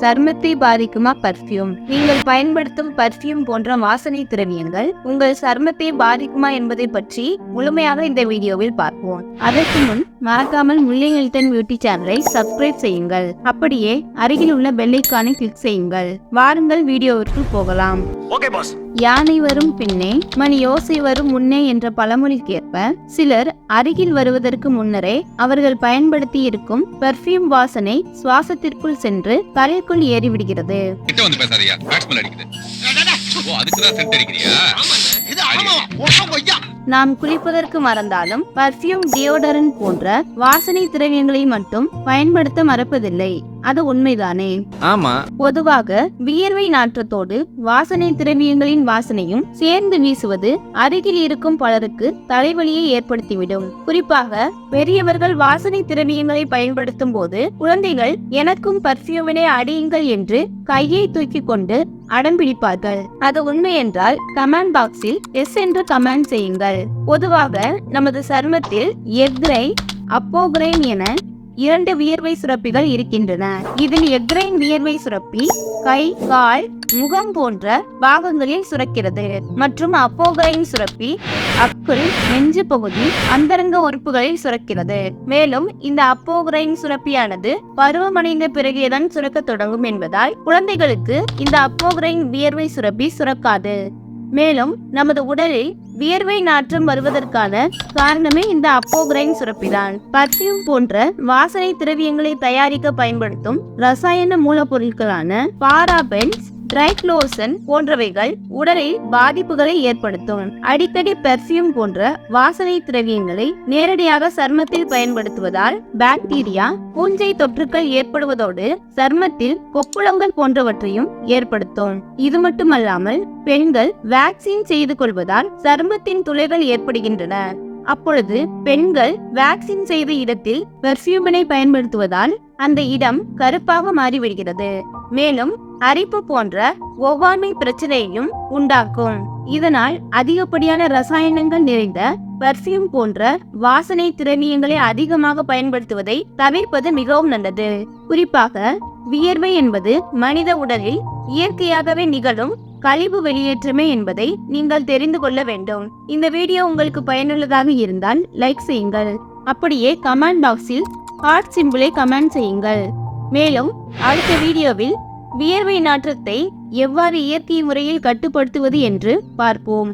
சர்மத்தை பாதிக்குமா perfume நீங்கள் பயன்படுத்தும் perfume போன்ற வாசனை திரவியங்கள் உங்கள் சர்மத்தை பாதிக்குமா என்பதை பற்றி முழுமையாக இந்த வீடியோவில் பார்ப்போம். அதற்கு முன் மறக்காமல் முல்லை ஹெல்த் பியூட்டி சேனலை சப்ஸ்கிரைப் செய்யுங்கள். அப்படியே அருகில் உள்ள பெல்லைக்கானை கிளிக் செய்யுங்கள். வாருங்கள் வீடியோவிற்கு போகலாம். ஓகே பாஸ் யானை வரும் பின்னே மணி யோசை வரும் முன்னே என்ற பழமொழிக்கேற்ப சிலர் அருகில் வருவதற்கு முன்னரே அவர்கள் பயன்படுத்தி இருக்கும் பெர்ஃப்யூம் வாசனை சுவாசத்திற்குள் சென்று தலைக்குள் ஏறிவிடுகிறது. நாம் குளிப்பதற்கு மறந்தாலும் பர்ஃப்யூம் டியோடரன் போன்ற வாசனை திரவியங்களை மட்டும் பயன்படுத்த மறப்பதில்லை. அது உண்மைதானே? ஆமா. பொதுவாக வியர்வை நாற்றத்தோடு வாசனை திரவியங்களின் வாசனையும் சேர்ந்து வீசுவது அருகில் இருக்கும் பலருக்கு தலைவலியை ஏற்படுத்திவிடும். குறிப்பாக பெரியவர்கள் வாசனை திரவியங்களை பயன்படுத்தும் போது குழந்தைகள் எனக்கும் பர்ஃப்யூமினை அடியுங்கள் என்று கையை தூக்கி கொண்டு அடம் பிடிப்பார்கள். அது உண்மை என்றால் கமெண்ட் பாக்ஸில் எஸ் என்று கமெண்ட் செய்யுங்கள். பொதுவாக நமது சருமத்தில் எக்ரை அப்போகிரைன் என இரண்டு வியர்வை சுரப்பிகள் இருக்கின்றன. இதில் எக்ரைன் வியர்வை சுரப்பி கை கால் முகம் போன்ற பாகங்களில் சுரக்கிறது. மற்றும் அப்போகிரைன் சுரப்பி அக்குள் நெஞ்சு பகுதி அந்தரங்க உறுப்புகளில் சுரக்கிறது. மேலும் இந்த அப்போகிரைன் சுரப்பியானது பருவமடைந்த பிறகேதான் சுரக்கத் தொடங்கும் என்பதால் குழந்தைகளுக்கு இந்த அப்போகிரைன் வியர்வை சுரப்பி சுரக்காது. மேலும் நமது உடலில் வியர்வை நாற்றம் வருவதற்கான காரணமே இந்த அப்போகிரைன் சுரப்பிதான். பர்ஃப்யூம் போன்ற வாசனை திரவியங்களை தயாரிக்க பயன்படுத்தும் ரசாயன மூலப்பொருட்களான பாராபென்ஸ் ட்ரைக்ளோசன் போன்றவைகள் உடலில் பாதிப்புகளை ஏற்படுத்தும். அடிக்கடி பெர்ஃப்யூம் போன்ற வாசனை திரவியங்களை நேரடியாக சர்மத்தில் பயன்படுத்துவதால் பாக்டீரியா பூஞ்சை தொற்றுக்கள் ஏற்படுவதோடு சர்மத்தில் கொப்புளங்கள் போன்றவற்றையும் ஏற்படுத்தும். இது மட்டுமல்லாமல் பெண்கள் வேக்சின் செய்து கொள்வதால் சர்மத்தின் துளைகள் ஏற்படுகின்றன. அப்பொழுது பெண்கள் வேக்சின் செய்த இடத்தில் பெர்ஃபியூமினை பயன்படுத்துவதால் அந்த இடம் கருப்பாக மாறிவிடுகிறது. மேலும் அரிப்பு போன்ற ஒவ்வாண்மை பிரச்சனையையும் உண்டாக்கும். இதனால் அதிகப்படியான ரசாயனங்கள் நிறைந்த பர்ஃப்யூம் போன்ற வாசனை திரவியங்களை அதிகமாக பயன்படுத்துவதை தவிர்ப்பது மிகவும் நல்லது. குறிப்பாக வியர்வை என்பது மனித உடலில் இயற்கையாகவே நிகழும் கழிவு வெளியேற்றமே என்பதை நீங்கள் தெரிந்து கொள்ள வேண்டும். இந்த வீடியோ உங்களுக்கு பயனுள்ளதாக இருந்தால் லைக் செய்யுங்கள். அப்படியே கமெண்ட் பாக்ஸில் ஹார்ட் சிம்பிளை கமெண்ட் செய்யுங்கள். மேலும் அடுத்த வீடியோவில் வியர்வை நாற்றத்தை எவ்வாறு இயற்கை முறையில் கட்டுப்படுத்துவது என்று பார்ப்போம்.